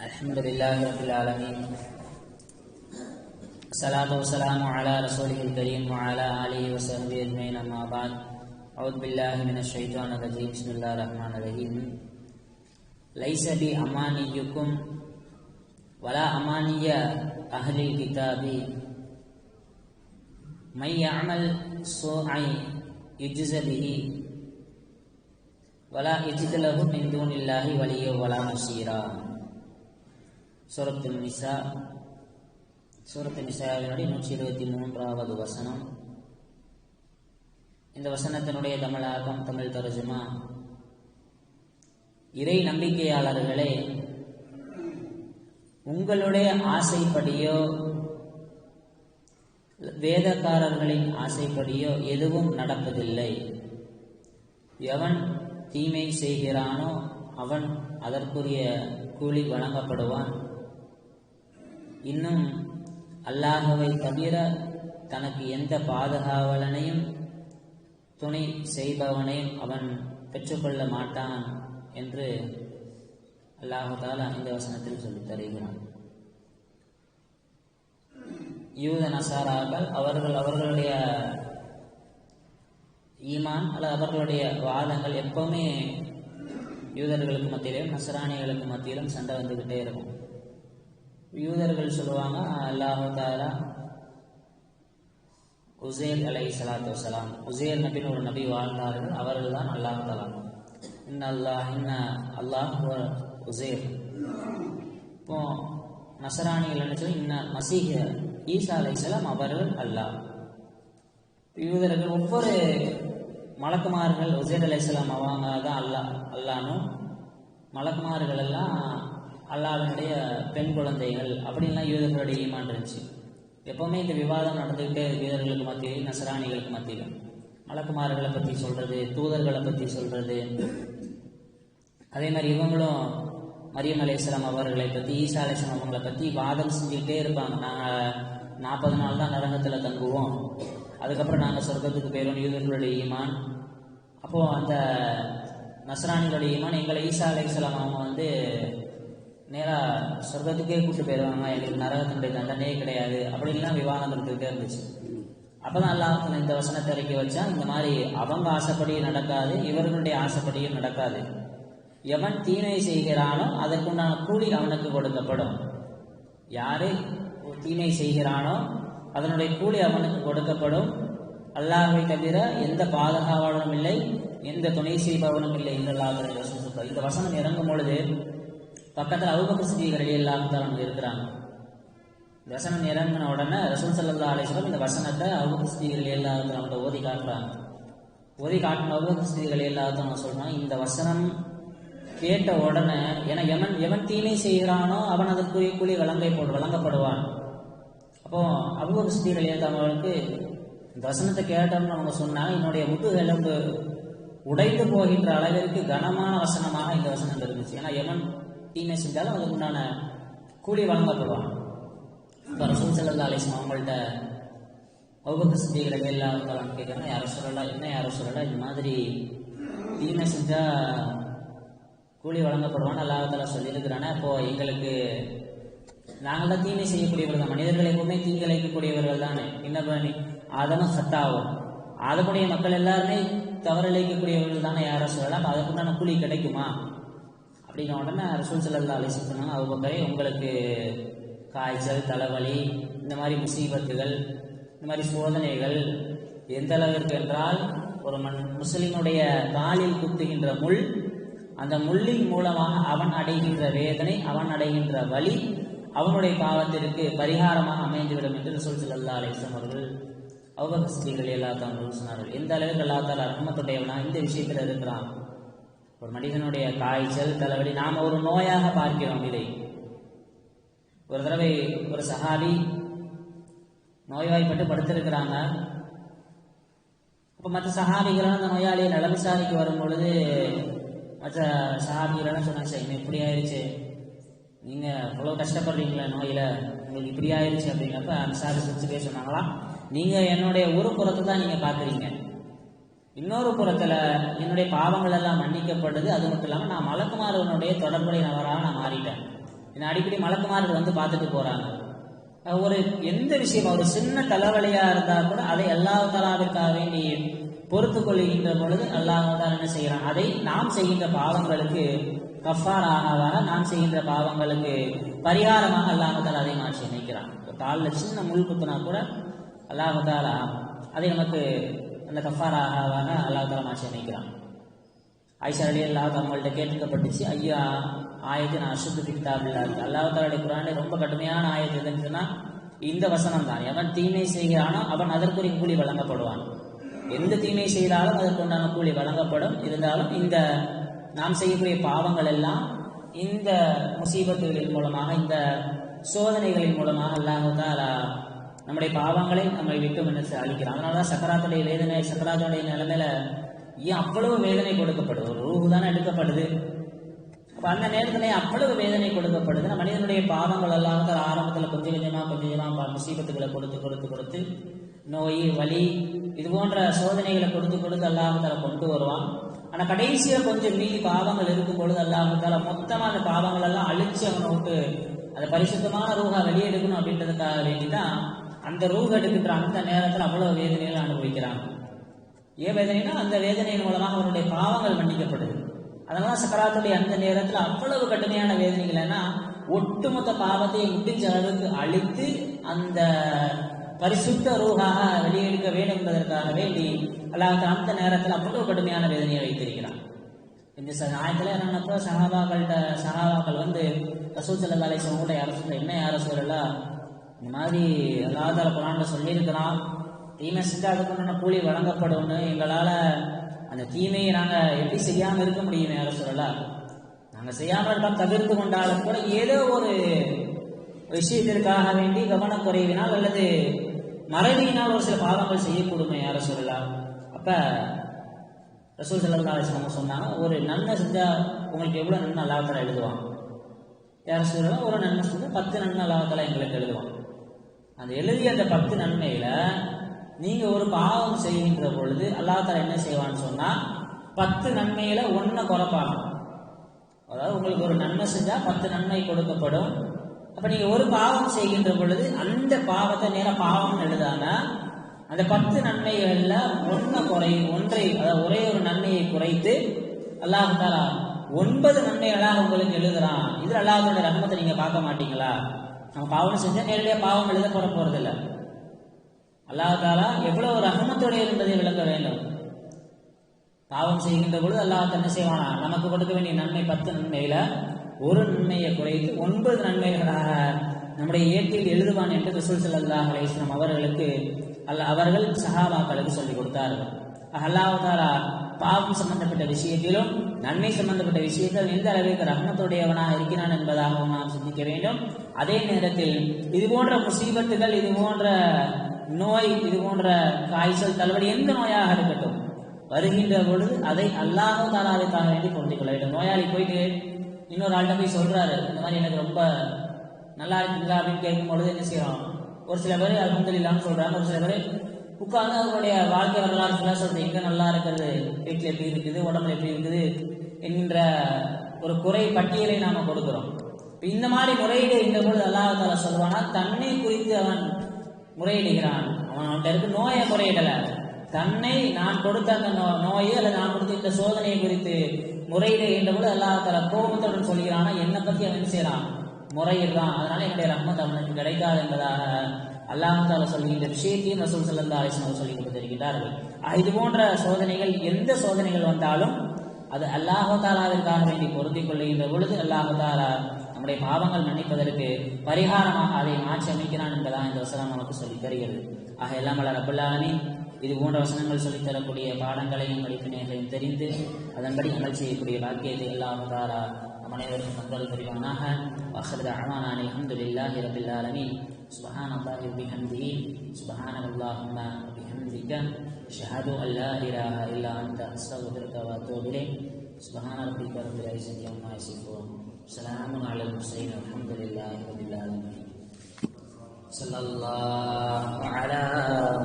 الحمد لله رب العالمين الصلاة والسلام على رسوله الكريم وعلى آله وصحبه أجمعين أما بعد أعوذ بالله من الشيطان الرجيم بسم الله الرحمن الرحيم ليس بأمانيكم ولا أماني أهل الكتاب من يعمل سوءا يجز به ولا يجد له من دون الله وليا ولا نصيرا சூரத்து நிசா சூரத்து நிசாவினுடைய நூற்றி இருபத்தி மூன்றாவது வசனம். இந்த வசனத்தினுடைய தமிழாக்கம் தமிழ் தரஜுமா. இறை நம்பிக்கையாளர்களே உங்களுடைய ஆசைப்படியோ வேதக்காரர்களின் ஆசைப்படியோ எதுவும் நடப்பதில்லை. எவன் தீமை செய்கிறானோ அவன் அதற்குரிய கூலி வழங்கப்படுவான். இன்னும் அல்லாஹவை தவிர தனக்கு எந்த பாதுகாவலனையும் துணை செய்பவனையும் அவன் பெற்றுக்கொள்ள மாட்டான் என்று அல்லாஹால இந்த வசனத்தில் சொல்லித் தருகிறான். யூத நசாராக்கள் அவர்கள் அவர்களுடைய ஈமான் அல்லது அவர்களுடைய வாதங்கள் எப்பவுமே யூதர்களுக்கு மத்தியிலும் நசராணிகளுக்கு மத்தியிலும் சண்டை வந்துக்கிட்டே இருக்கும். யூதர்கள் சொல்லுவாங்க அல்லாஹு தாலா உசேர் அலை சலாத்து வலாம் உசேர் நபின்னு ஒரு நபி வாழ்ந்தார்கள் அவர்கள் தான் அல்லாஹு தாலா இன்ன அல்லாஹ் இன்ன அல்லாஹ் உசேர். இப்போ நசராணிகள் என்ன சொல்லி இன்ன மசீக ஈசா அலை சலாம் அவர்கள் அல்லாஹ். யூதர்கள் ஒவ்வொரு மலக்குமார்கள் உசேர் அலை சலாம் அவங்க தான் அல்லாஹ் அல்லானும் மலக்குமார்கள் எல்லாம் அல்லாவினுடைய பெண் குழந்தைகள் அப்படின்லாம் யூதர்களுடைய ஈமான் இருந்துச்சு. எப்பவுமே இந்த விவாதம் நடந்துக்கிட்டே யூதர்களுக்கு மத்தியில் நசராணிகளுக்கு மத்தியிலும். மலக்குமார்களை பற்றி சொல்றது தூதர்களை பற்றி சொல்றது. அதே மாதிரி இவங்களும் மரியம் அலையாம் அவர்களை பற்றி ஈசா அலையாம் அவங்களை பற்றி வாதம் செஞ்சுக்கிட்டே இருப்பாங்க. நாங்கள் நாற்பது நாள் தான் நரகத்தில் தங்குவோம். அதுக்கப்புறம் நாங்கள் சொர்க்கத்துக்கு போயிடும் யூதர்களுடைய ஈமான். அப்போது அந்த நசராணிகளுடைய ஈமான் எங்களை ஈசா அலையாம் அவங்க வந்து நேராக சொர்க்கத்துக்கே கூட்டு போயிடுவாங்க எங்களுக்கு நரகத்தினுடைய தண்டனையே கிடையாது. அப்படின்லாம் விவாதம் இருந்துகிட்டே இருந்துச்சு. அப்பதான் அல்லாஹ் இந்த வசனத்தை இறக்கி வச்சா இந்த மாதிரி அவங்க ஆசைப்படியும் நடக்காது இவர்களுடைய ஆசைப்படியும் நடக்காது. எவன் தீமை செய்கிறானோ அதற்குண்டான கூலி அவனுக்கு கொடுக்கப்படும். யாரு தீமை செய்கிறானோ அதனுடைய கூலி அவனுக்கு கொடுக்கப்படும். அல்லாஹை தவிர எந்த பாதுகாவலனும் இல்லை எந்த துணை செய்பவனும் இல்லை இந்த இந்த வசனம் இறங்கும் பொழுது பக்கத்தில் அவுபக்க சிதிகள் இல்லாமல் இருக்கிறாங்க. வசனம் இறங்கின உடனே ரசூல் சல்லா அலிஸ்லாம் இந்த வசனத்தை அவுபக்க சிதிகள் இல்லாதவங்க ஓதி காட்டுறாங்க. ஓதி காட்டின அவுபக்க சிதிகள் இல்லாதவங்க சொல்றாங்க இந்த வசனம் கேட்ட உடனே ஏன்னா எவன் எவன் தீமை செய்கிறானோ அவன் அதற்குரிய கூலி வழங்கை போடு வழங்கப்படுவான். அப்போ அபுபக்க சிதிகள் இல்லாதவங்களுக்கு இந்த வசனத்தை கேட்டோம்னு அவங்க சொன்னாங்க என்னுடைய முட்டுகெலும்பு உடைந்து போகின்ற அளவிற்கு கனமான வசனமாக இந்த வசனம் இருந்துச்சு. ஏன்னா எவன் தீமை செஞ்சாலும் அதுக்கு உண்டான கூலி வழங்கப்படுவான் இப்போ ரசூல் செல்லல்லா அலிஸ்லாம் அவங்கள்ட்ட ஒவ்வொரு சித்திகளை எல்லாம் கேட்குறாங்க யாரும் சொல்லலாம் என்ன யாரும் சொல்லலாம் இந்த மாதிரி தீமை செஞ்சா கூலி வழங்கப்படுவான்னு அல்லாஹால சொல்லியிருக்கிறானே. அப்போ எங்களுக்கு நாங்கள் தான் தீமை செய்யக்கூடியவர்கள் தான். மனிதர்கள் எப்பவுமே தீங்கிழைக்கக்கூடியவர்கள் தானே. என்ன பண்ணி? ஆதமும் சத்தாவும். ஆதமுடைய மக்கள் எல்லாருமே தவறிழைக்கக்கூடியவர்கள் தானே யாரும் சொல்லலாம். அதுக்குண்டான கூலி கிடைக்குமா? அப்படின்ன உடனே ரசூல் சல்லா அலி சொன்னாங்க அவ்வக்கரே உங்களுக்கு காய்ச்சல் தலைவலி இந்த மாதிரி முசீபத்துகள் இந்த மாதிரி சோதனைகள் எந்த அளவிற்கு என்றால் ஒரு மண் முஸ்லிமுடைய காலில் குத்துகின்ற முள் அந்த முள்ளின் மூலமாக அவன் அடைகின்ற வேதனை அவன் அடைகின்ற வழி அவனுடைய பாவத்திற்கு பரிகாரமாக அமைந்துவிடும் என்று ரசூல் சல்லா அலிஸ்லாம் அவர்கள் அவ்வகஸ்திகள் எல்லாத்தான் சொன்னார்கள். எந்த அளவுக்கு எல்லாத்தால் ரஹமத்துடையவனா இந்த விஷயத்தில் இருக்கிறான். ஒரு மனிதனுடைய காய்ச்சல் தலைவலி நாம் ஒரு நோயாக பார்க்கிறோம் இதை. ஒரு தடவை ஒரு சஹாபி நோய்வாய்ப்பட்டு படுத்திருக்கிறாங்க. இப்போ மற்ற சஹாபிகள் அந்த நோயாளியை நல விசாரிக்கு வரும் பொழுது மற்ற சஹாபிகள் சொன்னாங்க சார் இப்படி ஆயிடுச்சு நீங்கள் அவ்வளோ கஷ்டப்படுறீங்களா நோயில். உங்களுக்கு இப்படி ஆயிடுச்சு அப்படிங்கிறப்ப அந்த சாரி சிரிச்சுட்டே சொன்னாங்களாம். நீங்கள் என்னுடைய ஒரு புறத்தை தான் நீங்கள் பார்க்குறீங்க. இன்னொரு புறத்துல என்னுடைய பாவங்கள் எல்லாம் மன்னிக்கப்படுது. அது மட்டும் இல்லாமல் நான் மலக்குமாரவனுடைய தொடர்புடைய நபராக நான் மாறிட்டேன். என்னை அடிக்கடி மலக்குமாரர் வந்து பார்த்துட்டு போறாங்க. ஒரு எந்த விஷயம் ஒரு சின்ன தலைவலியா இருந்தா கூட அதை அல்லாஹ் தாலாவிற்காக வேண்டி பொறுத்து கொள்கின்ற பொழுது அல்லாஹால என்ன செய்கிறான் அதை நாம் செய்கின்ற பாவங்களுக்கு கஃபாராக நாம் செய்கின்ற பாவங்களுக்கு பரிகாரமாக அல்லாஹ் அதை மாற்றி நினைக்கிறான் இப்போ காலில் சின்ன முள் குத்துனா கூட அல்லாஹால அதை நமக்கு அந்த கஃபாராக அல்லாஹ் தாலா மாற்றி அமைக்கிறான். ஐஷா அலி அல்லாஹ் அவங்கள்ட்ட கேட்டுக்கப்பட்டுச்சு ஐயா ஆயத்து நான் அசுத்து கிட்டாபில்லா இருக்கு அல்லாஹ் தாலுடைய குரானே ரொம்ப கடுமையான ஆயத்து எதுன்னு இந்த வசனம் தான். எவன் தீமை செய்கிறானோ அவன் அதற்குரிய கூலி வழங்கப்படுவான். எந்த தீமை செய்தாலும் அதற்குண்டான கூலி வழங்கப்படும். இருந்தாலும் இந்த நாம் செய்யக்கூடிய பாவங்கள் எல்லாம் இந்த முசீபத்துகளின் மூலமாக இந்த சோதனைகளின் மூலமாக அல்லாஹ் தாலா நம்முடைய பாவங்களை நம்மை விட்டு மனசு அழிக்கிறான் அதனால தான் சக்கராத்துடைய வேதனை சக்கராத்துடைய நிலைமையில ஏன் அவ்வளவு வேதனை கொடுக்கப்படுது ஒரு ரூஹு தானே எடுக்கப்படுது அப்போ அந்த நேரத்திலே அவ்வளவு வேதனை கொடுக்கப்படுது. மனிதனுடைய பாவங்கள் எல்லாம் வந்து ஆரம்பத்தில் கொஞ்சம் கொஞ்சமாக கொஞ்சம் கொஞ்சமாக முசீபத்துகளை கொடுத்து கொடுத்து கொடுத்து நோய் வலி இது போன்ற சோதனைகளை கொடுத்து கொடுத்து அல்லாஹால கொண்டு வருவான். ஆனால் கடைசியாக கொஞ்சம் மீதி பாவங்கள் இருக்கும் பொழுது அல்லாஹால மொத்தமாக அந்த பாவங்கள் எல்லாம் அழிச்சு அவனை விட்டு அந்த பரிசுத்தமான ரூஹா வெளியே எடுக்கணும் அப்படின்றதுக்காக வேண்டி தான் அந்த ரூஹ் எடுக்கின்ற அந்த நேரத்தில் அவ்வளவு வேதனைகளை அனுபவிக்கிறாங்க ஏன் வேதனைனா அந்த வேதனையின் மூலமாக அவருடைய பாவங்கள் மன்னிக்கப்படுது. அதனால சக்கராத்துடைய அந்த நேரத்தில் அவ்வளவு கடுமையான வேதனைகள் ஏன்னா ஒட்டுமொத்த பாவத்தை முடிஞ்ச அளவுக்கு அழித்து அந்த பரிசுத்த ரூகாக வெளியெடுக்க வேண்டும் என்பதற்காக வேண்டி அல்லாஹ் அந்த நேரத்தில் அவ்வளவு கடுமையான வேதனையை வைத்திருக்கிறான். இந்த ஆயத்தில் என்னன்னப்போ சகாபாக்கள்கிட்ட சகாபாக்கள் வந்து ரசூல் சல்லா அலிஸ்லாம் அரசு என்ன யாரும் சொல்லலாம் இந்த மாதிரி அல்லாஹால குரான்ல சொல்லியிருக்கிறான். தீமை செஞ்சா அதுக்குண்டான கூலி வழங்கப்படும்னு எங்களால அந்த தீமையை நாங்க எப்படி செய்யாம இருக்க முடியும் யார சொல்லலாம் நாங்க செய்யாம இருக்கலாம் தவிர்த்து கொண்டாலும் கூட ஏதோ ஒரு விஷயத்திற்காக வேண்டி கவனக்குறைவினால் அல்லது மறைவியினால் ஒரு சில பாவங்கள் செய்யக்கூடுமே யார சொல்லலாம் அப்ப ரசூல் செல்லா அலிஸ்லாம் சொன்னாங்க ஒரு நன்மை செஞ்சா உங்களுக்கு எவ்வளவு நன்மை அல்லாஹால எழுதுவான். யார் சொல்லலாம் ஒரு நன்மை செஞ்சா பத்து நன்மை அல்லாஹால எங்களுக்கு எழுதுவான். அந்த எழுதிய அந்த பத்து நன்மையில நீங்க ஒரு பாவம் செய்கின்ற பொழுது அல்லாத்தால என்ன செய்வான்னு சொன்னா பத்து நன்மையில ஒன்ன குறைப்பாங்க. அதாவது உங்களுக்கு ஒரு நன்மை செஞ்சா பத்து நன்மை கொடுக்கப்படும். அப்ப நீங்க ஒரு பாவம் செய்கின்ற பொழுது அந்த பாவத்தை நேர பாவம் எழுதாம அந்த பத்து நன்மைகள்ல ஒன்ன குறை ஒன்றை அதாவது ஒரே ஒரு நன்மையை குறைத்து அல்லாஹாலா ஒன்பது நன்மைகளாக உங்களுக்கு எழுதுறான். இதுல அல்லாஹோட ரஹ்மத்தை நீங்க பார்க்க மாட்டீங்களா? நம்ம பாவம் செஞ்சால் நேரடியாக பாவம் எழுத போட போறது இல்லை அல்லாஹாலா எவ்வளவு ரஹமத்தோடைய என்பதை விளக்க வேண்டும். பாவம் செய்கின்ற பொழுது அல்லாஹ் தன்னை செய்வானா? நமக்கு கொடுக்க வேண்டிய நன்மை பத்து நன்மையில ஒரு நன்மையை குறைத்து ஒன்பது நன்மைகளாக நம்முடைய இயற்கையில் எழுதுவான் என்று ரசூல் ஸல்லல்லாஹு அலைஹி அவர்களுக்கு அல்ல அவர்கள் சஹாபாக்களுக்கு சொல்லிக் கொடுத்தார்கள். அல்லாஹாலா பாவம் சம்பந்தப்பட்ட விஷயத்திலும் நன்மை சம்பந்தப்பட்ட விஷயத்தில் எந்த அளவிற்கு ரஹ்மத்துடையவனாக இருக்கிறான் என்பதாகவும் நாம் சிந்திக்க வேண்டும். அதே நேரத்தில் இது போன்ற முசீபத்துகள் இது போன்ற நோய் இது போன்ற காய்ச்சல் தள்ளுபடி எந்த நோயாக இருக்கட்டும் வருகின்ற பொழுது அதை அல்லாஹ் தாலாவுக்காக வேண்டி பொருந்திக் கொள்ள வேண்டும் நோயாளி போயிட்டு இன்னொரு ஆள்கிட்ட போய் சொல்றாரு இந்த மாதிரி எனக்கு ரொம்ப நல்லா இருக்குங்களா? அப்படின்னு கேட்கும் பொழுது என்ன செய்யறோம் ஒரு சில பேர் அலமதுல்லான்னு சொல்றாங்க. ஒரு சில பேர் உட்கார்ந்து அவங்களுடைய வாழ்க்கை வரலாறு ஃபுல்லாக சொல்றது எங்க நல்லா இருக்கிறது? வீட்டில் எப்படி இருக்குது? உடம்புல எப்படி இருக்குது? என்கின்ற ஒரு குறை பட்டியலை நாம கொடுக்கிறோம். இந்த மாதிரி முறையீடு பொழுது அல்லாஹால சொல்வானா தன்னை குறித்து அவன் முறையிடுகிறான். அவன் அவன்கிட்ட இருக்கு நோயை முறையிடல. தன்னை நான் கொடுத்த அந்த நோ- நோயை அல்லது நான் கொடுத்த இந்த சோதனையை குறித்து முறையிடுகின்ற பொழுது அல்லாஹால கோபத்துடன் சொல்கிறானா என்னை பத்தி அவன் செய்யறான்? முறையிடுறான். அதனால என்னுடைய ரஹ்மத் அவனுக்கு கிடைக்காது என்பதாக அல்லாஹால சொல்கின்ற விஷயத்தையும் ரசூல் சல்லா அலிஸ்லாம் சொல்லி கொடுத்திருக்கிறார்கள் இது போன்ற சோதனைகள் எந்த சோதனைகள் வந்தாலும் அது அல்லாஹாலாவிற்காக வேண்டி பொருந்திக் கொள்ளுகின்ற பொழுது அல்லாஹாலா நம்முடைய பாவங்கள் மன்னிப்பதற்கு பரிகாரமாக அதை மாற்றி அமைக்கிறான் என்பதான் இந்த வசனம் நமக்கு சொல்லித் தருகிறது. ஆக எல்லாம் வல்ல ரப்பல் இது போன்ற வசனங்கள் சொல்லித்தரக்கூடிய பாடங்களையும் படிப்பினைகளையும் தெரிந்து அதன்படி அமல் செய்யக்கூடிய பாக்கியத்தை அல்லாஹாலா அனைவருக்கும் தந்தல் புரிவானாக வாஹர் அமானா அல்ஹம்துலில்லாஹி ரபில் subhanallah wa bihamdihi. Subhanallahumma wa bihamdika. Syahadu an la ilaha illa anta astaghfiruka wa atubu ilaik subhana rabbika rabbil izzati amma yasifun. Salamun ala mursalin alhamdulillahi rabbil alamin. Sallallahu ala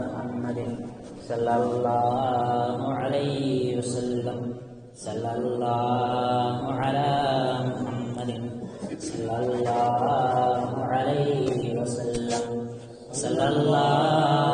muhammadin sallallahu alaihi wasallam sallallahu ala muhammadin sallallahu alaihi sallallahu